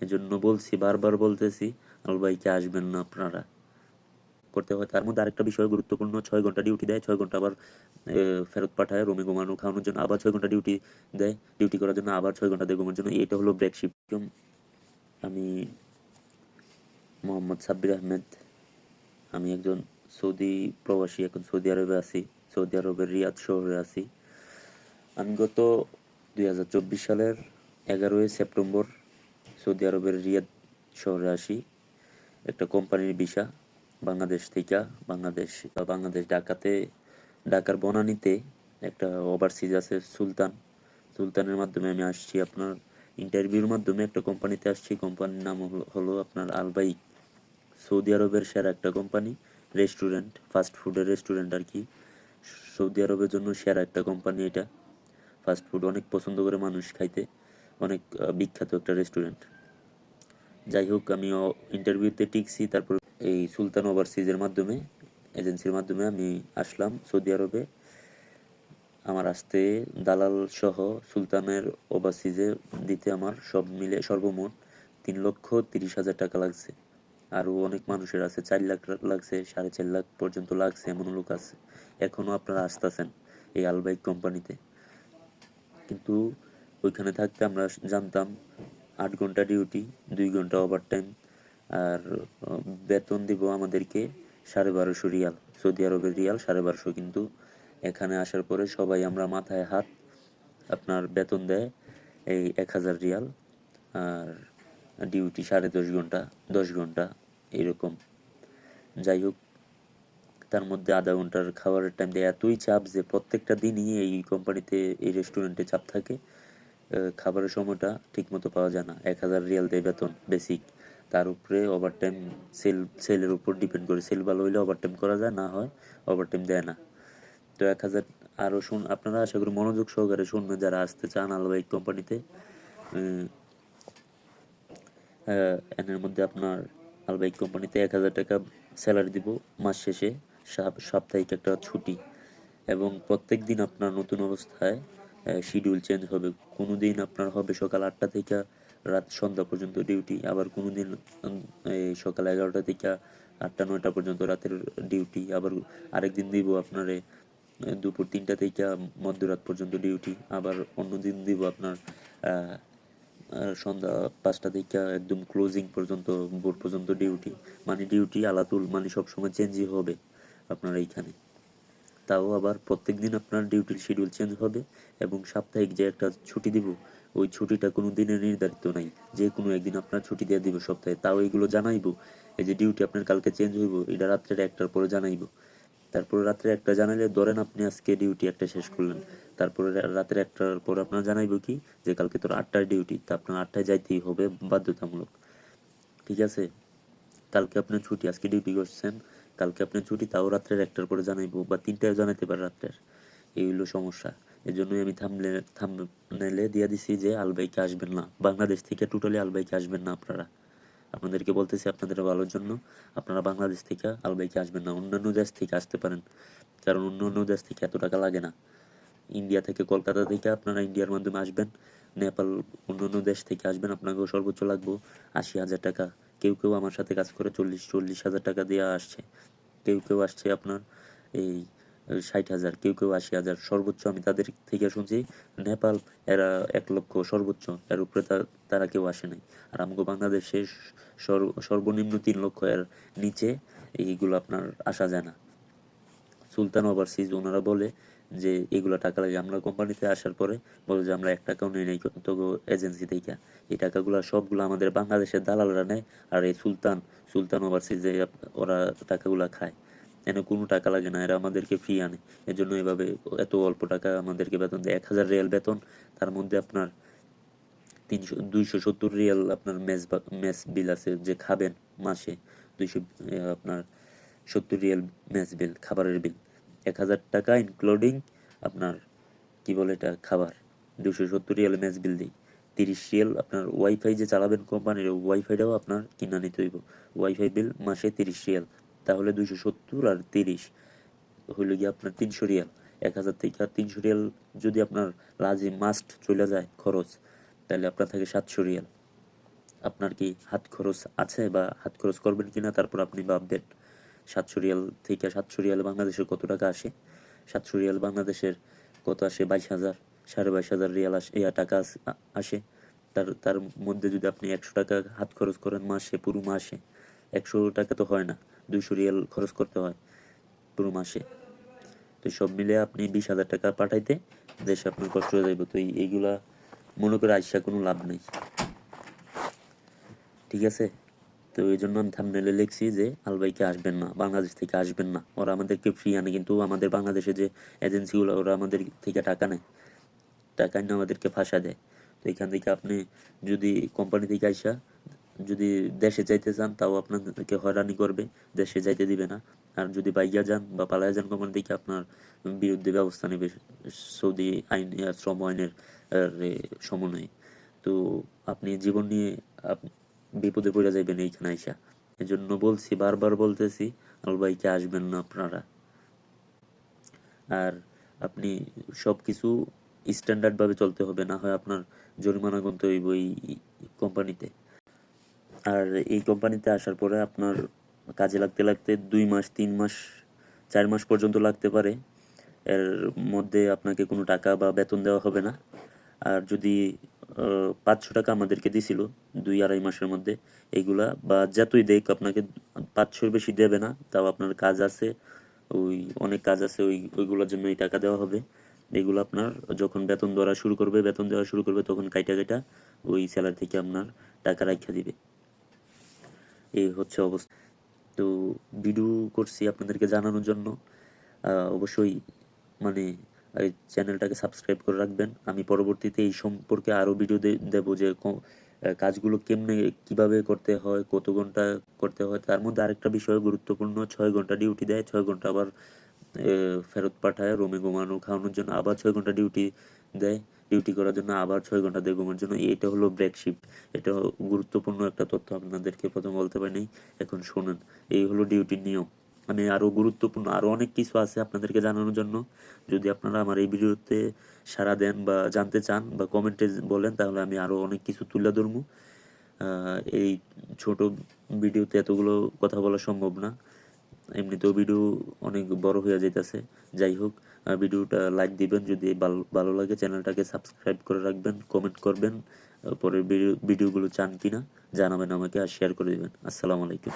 এজন্য বলছি, বারবার বলতেছি, আল ভাইকে আসবেন না আপনারা। করতে হয় তার মধ্যে আরেকটা বিষয় গুরুত্বপূর্ণ, ছয় ঘণ্টা ডিউটি দেয়, ছয় ঘণ্টা আবার ফেরত পাঠায়, রুমে ঘুমানো, খাওয়ানোর জন্য আবার ছয় ঘণ্টা ডিউটি দেয়, ডিউটি করার জন্য আবার ছয় ঘণ্টা দেয় ঘুমানোর জন্য। এটা হলো ব্রেক শিফট। আমি মোহাম্মদ সাব্বির আহমেদ। আমি একজন সৌদি প্রবাসী, এখন সৌদি আরবে আছি, সৌদি আরবের রিয়াদ শহরে আছি। আমি গত দুই হাজার চব্বিশ সালের এগারোই সেপ্টেম্বর সৌদি আরবের রিয়াদ শহরে আসি। একটা কোম্পানির ভিসা বাংলাদেশ থেকে, বাংলাদেশ বা বাংলাদেশ ঢাকাতে, ঢাকার বনানীতে একটা ওভারসিজ আছে সুলতান। সুলতানের মাধ্যমে আমি আসছি আপনার ইন্টারভিউর মাধ্যমে একটা কোম্পানিতে আসছি। কোম্পানির নাম হলো- হলো আপনার আলবাই। সৌদি আরবের সেরা একটা কোম্পানি রেস্টুরেন্ট ফাস্ট ফুডের রেস্টুরেন্ট আর কি। সৌদি আরবের জন্য সেরা একটা কোম্পানি এটা। ফাস্ট ফুড অনেক পছন্দ করে মানুষ খাইতে। অনেক বিখ্যাত একটা রেস্টুরেন্ট যাই হোক আমি ইন্টারভিউতে টিকছি। তারপর এই সুলতান ওভারসিজের মাধ্যমে এজেন্সির মাধ্যমে আমি আসলাম সৌদি আরবে। আমার আসতে দালাল সহ সুলতানের ওভারসিজে দিতে আমার সব মিলে সর্বমোট তিন লক্ষ তিরিশ হাজার টাকা লাগছে। আরও অনেক মানুষের আছে, চার লাখ লাগছে, সাড়ে চার লাখ পর্যন্ত লাগছে এমন লোক আছে। এখনও আপনারা আসতেছেন এই আলবাইক কোম্পানিতে। কিন্তু ওইখানে থাকতে আমরা জানতাম আট ঘণ্টা ডিউটি দুই ঘণ্টা ওভার টাইম আর বেতন দিব আমাদেরকে সাড়ে বারোশো রিয়াল, সৌদি আরবের রিয়াল সাড়ে বারোশো কিন্তু এখানে আসার পরে সবাই আমরা মাথায় হাত আপনার বেতন দেয় এই এক হাজার রিয়াল, আর ডিউটি সাড়ে দশ ঘণ্টা দশ ঘণ্টা এরকম। যাই হোক, তার মধ্যে আধা ঘণ্টার খাবারের টাইম দেয়। এতই চাপ যে প্রত্যেকটা দিনই এই কোম্পানিতে এই রেস্টুরেন্টে চাপ থাকে। খাবারের সময়টা ঠিকমতো পাওয়া যায় না। এক হাজার রিয়াল দেয় বেতন বেসিক তার উপরে ওভার টাইম সেল সেলের উপর ডিপেন্ড করে। সেল ভালো হইলে ওভার টাইম করা যায়, না হয় ওভার টাইম দেয় না। তো এক হাজার আরও শুন, আপনারা আশা করি মনোযোগ সহকারে শুনবেন, যারা আসতে চান আলবাইক কোম্পানিতে। এর মধ্যে আপনার আলবাইক কোম্পানিতে এক হাজার টাকা স্যালারি দিব মাস শেষে, সাপ- সাপ্তাহিক একটা ছুটি। এবং প্রত্যেক দিন আপনার নতুন অবস্থায় শিডিউল চেঞ্জ হবে। কোনো দিন আপনার হবে সকাল আটটা থেকে রাত সন্ধ্যা পর্যন্ত ডিউটি আবার কোনো দিন সকাল এগারোটা থেকে আটটা, নয়টা পর্যন্ত রাতের ডিউটি আবার আরেক দিন দিব আপনারে দুপুর তিনটা থেকে মধ্যরাত পর্যন্ত ডিউটি আবার অন্য দিন দিব আপনার সন্ধ্যা পাঁচটা থেকে একদম ক্লোজিং পর্যন্ত, ভোর পর্যন্ত ডিউটি মানে ডিউটি আলাতুল মানে সবসময় চেঞ্জই হবে আপনার এইখানে। তাও আবার প্রত্যেক দিন আপনার ডিউটির শিডিউল চেঞ্জ হবে এবং সাপ্তাহিক যে একটা ছুটি দিব, ওই ছুটিটা কোনো দিনে নির্ধারিত নাই। যে কোনো একদিন আপনার ছুটি দিয়ে দিব সপ্তাহে, তাও এগুলো জানাইবো। এই যে ডিউটি আপনার কালকে চেঞ্জ হইব, এটা রাত্রের একটার পরে জানাইবো। তারপরে রাত্রে একটা জানাইলে, ধরেন আপনি আজকে ডিউটি একটা শেষ করলেন, তারপরে রাতের একটার পর আপনার জানাইবো কি, যে কালকে তোর আটটার ডিউটি তা আপনার আটটায় যাইতেই হবে বাধ্যতামূলক। ঠিক আছে? কালকে আপনার ছুটি, আজকে ডিউটি করছেন কালকে আপনার ছুটি, তাও রাত্রের একটার পরে জানাইবো, বা তিনটায় জানাইতে পারে রাত্রের। এই হলো সমস্যা। এই জন্যই আমি থামলে থামনেলে দিয়ে দিছি যে, আলবাইকে আসবেন না। বাংলাদেশ থেকে টোটালি আলবাইকে আসবেন না আপনারা। আপনাদেরকে বলতেছি আপনাদের ভালোর জন্য, আপনারা বাংলাদেশ থেকে আলবাইকে আসবেন না। অন্যান্য দেশ থেকে আসতে পারেন। কারণ অন্য অন্য দেশ থেকে এত টাকা লাগে না। ইন্ডিয়া থেকে, কলকাতা থেকে আপনারা ইন্ডিয়ার মাধ্যমে আসবেন। নেপাল অন্য অন্য দেশ থেকে আসবেন। আপনাকেও সর্বোচ্চ লাগবো আশি হাজার টাকা। কেউ কেউ আমার সাথে কাজ করে চল্লিশ চল্লিশ হাজার টাকা দিয়ে আসছে। কেউ কেউ আসছে আপনার এই ষাট হাজার, কেউ কেউ আশি হাজার। সর্বোচ্চ আমি তাদের থেকে শুনছি, নেপাল এরা এক লক্ষ সর্বোচ্চ, এর উপরে তারা কেউ আসে নাই। আর আমাকে বাংলাদেশে সর্ব- সর্বনিম্ন তিন লক্ষ এর নিচে এইগুলো আপনার আসা যায় না। সুলতান ওভারসিজ, ওনারা বলে যে এগুলো টাকা লাগে আমরা কোম্পানিতে আসার পরে বলে যে আমরা এক টাকাও নেই নাই, তো এজেন্সি থেকে। এই টাকাগুলো সবগুলো আমাদের বাংলাদেশের দালালরা নেয় আর এই সুলতান সুলতান ওভারসিজ যে ওরা টাকাগুলো খায়। এনে কোনো টাকা লাগে না, এরা আমাদেরকে ফ্রি আনে। এর জন্য এভাবে এত অল্প টাকা আমাদেরকে বেতন দেয়। এক হাজার রিয়াল বেতন, তার মধ্যে আপনার তিনশো, দুইশো সত্তর রিয়াল আপনার মেস মেস বিল আছে যে খাবেন মাসে। দুইশো আপনার সত্তর রিয়াল মেস বিল খাবারের বিল এক হাজার টাকা ইনক্লুডিং আপনার, কি বলে এটা, খাবার। দুশো সত্তর রিয়াল মেস বিল দিই তিরিশ রিয়াল আপনার ওয়াইফাই যে চালাবেন কোম্পানির ওয়াইফাইটাও আপনার কিনা নিতে হইব। ওয়াইফাই বিল মাসে তিরিশ রিয়াল তাহলে দুশো সত্তর আর তিরিশ হইল গিয়ে আপনার তিনশো রিয়াল এক হাজার থেকে আর তিনশো রিয়াল যদি আপনার লাজি মাস্ট চলে যায় খরচ, তাহলে আপনার থাকে সাতশো রিয়াল আপনার কি হাত খরচ আছে বা হাত খরচ করবেন কিনা, তারপর আপনি ভাববেন সাতশো রিয়াল থেকে সাতশো রিয়াল বাংলাদেশের কত টাকা আসে? সাতশো রিয়াল বাংলাদেশের কত আসে? বাইশ হাজার, সাড়ে বাইশ হাজার রিয়াল আসে টাকা আসে তার তার মধ্যে যদি আপনি একশো টাকা হাত খরচ করেন মাসে, পুরো মাসে, একশো টাকা তো হয় না, দুইশো রিয়াল খরচ করতে হয় পুরো মাসে। তো সব মিলে আপনি বিশ হাজার টাকা পাঠাইতে দেশে আপনার কষ্ট হয়ে যাইব। তো এইগুলা মনে করে আইসা কোনো লাভ নেই। ঠিক আছে? তো এই জন্য আমি থামনেলে লিখছি যে আলবাইকে আসবেন না, বাংলাদেশ থেকে আসবেন না। ওরা আমাদেরকে ফ্রি আনে, কিন্তু আমাদের বাংলাদেশে যে এজেন্সিগুলো ওরা আমাদের থেকে টাকা নেয়। টাকা নিয়ে আমাদেরকে ফাঁসা দেয়। তো এখান থেকে আপনি যদি কোম্পানি থেকে আইসা, যদি দেশে যাইতে চান, তাও আপনাদেরকে হয়রানি করবে, দেশে যাইতে দিবে না। আর যদি বাইয়া যান বা পালায়া যান কোম্পানি থেকে, আপনার বিরুদ্ধে ব্যবস্থা নেবে সৌদি আইন শ্রম আইনের সমন্বয়ে। তো আপনি জীবন নিয়ে আপ- বিপদে পড়ে যাইবেন এইখানে আইসা। এজন্য বলছি, বারবার বলতেছি আলবাইকে আসবেন না আপনারা। আর আপনি সব কিছু স্ট্যান্ডার্ড ভাবে চলতে হবে, না হয় আপনার জরিমানা গুনতে হইব এই কোম্পানিতে আর এই কোম্পানিতে আসার পরে আপনার কাজে লাগতে লাগতে দুই মাস, তিন মাস, চার মাস পর্যন্ত লাগতে পারে। এর মধ্যে আপনাকে কোনো টাকা বা বেতন দেওয়া হবে না। আর যদি পাঁচশো টাকা আমাদেরকে দিছিল, দুই আড়াই মাসের মধ্যে। এইগুলা বা যতই দেখ আপনাকে পাঁচশোর বেশি দেবে না, তাও আপনার কাজ আছে, ওই অনেক কাজ আছে, ওই, ওইগুলোর জন্য এই টাকা দেওয়া হবে। এগুলো আপনার যখন বেতন দেওয়া শুরু করবে, বেতন দেওয়া শুরু করবে, তখন কাইটা কাইটা ওই স্যালারি থেকে আপনার টাকা রাখা দিবে। এই হচ্ছে অবস্থা। তো ভিডিও করছি আপনাদেরকে জানানোর জন্য। অবশ্যই মানে এই চ্যানেলটাকে সাবস্ক্রাইব করে রাখবেন। আমি পরবর্তীতে এই সম্পর্কে আরও ভিডিও দেবো যে কাজগুলো কেমনে, কীভাবে করতে হয়, কত ঘণ্টা করতে হয়, তার মধ্যে আরেকটা বিষয় গুরুত্বপূর্ণ, ছয় ঘণ্টা ডিউটি দেয়, ছয় ঘণ্টা আবার ফেরত পাঠায়, রুমে ঘুমানো, খাওয়ানোর জন্য আবার ছয় ঘণ্টা ডিউটি দেয়। ডিউটি করার জন্য আবার ছয় ঘণ্টা দেয় ঘুমানোর জন্য। এটা হলো ব্রেক শিফট। এটা গুরুত্বপূর্ণ একটা তথ্য আপনাদেরকে প্রথম বলতে পারিনি এখন শোনেন। এই হলো ডিউটির নিয়ম। মানে আরও গুরুত্বপূর্ণ আরও অনেক কিছু আছে আপনাদেরকে জানানোর জন্য। যদি আপনারা আমার এই ভিডিওতে সাড়া দেন বা জানতে চান বা কমেন্টে বলেন, তাহলে আমি আরও অনেক কিছু তুলে ধরবো। এই ছোট ভিডিওতে এতগুলো কথা বলা সম্ভব না। এমনিতেও ভিডিও অনেক বড় হয়ে যাইতেছে। যাই হোক ভিডিওটা লাইক দিবেন, যদি ভালো ভালো লাগে চ্যানেলটাকে সাবস্ক্রাইব করে রাখবেন, কমেন্ট করবেন পরের ভিডিও ভিডিওগুলো চান কিনা জানাবেন আমাকে আর শেয়ার করে দিবেন। আসসালামু আলাইকুম।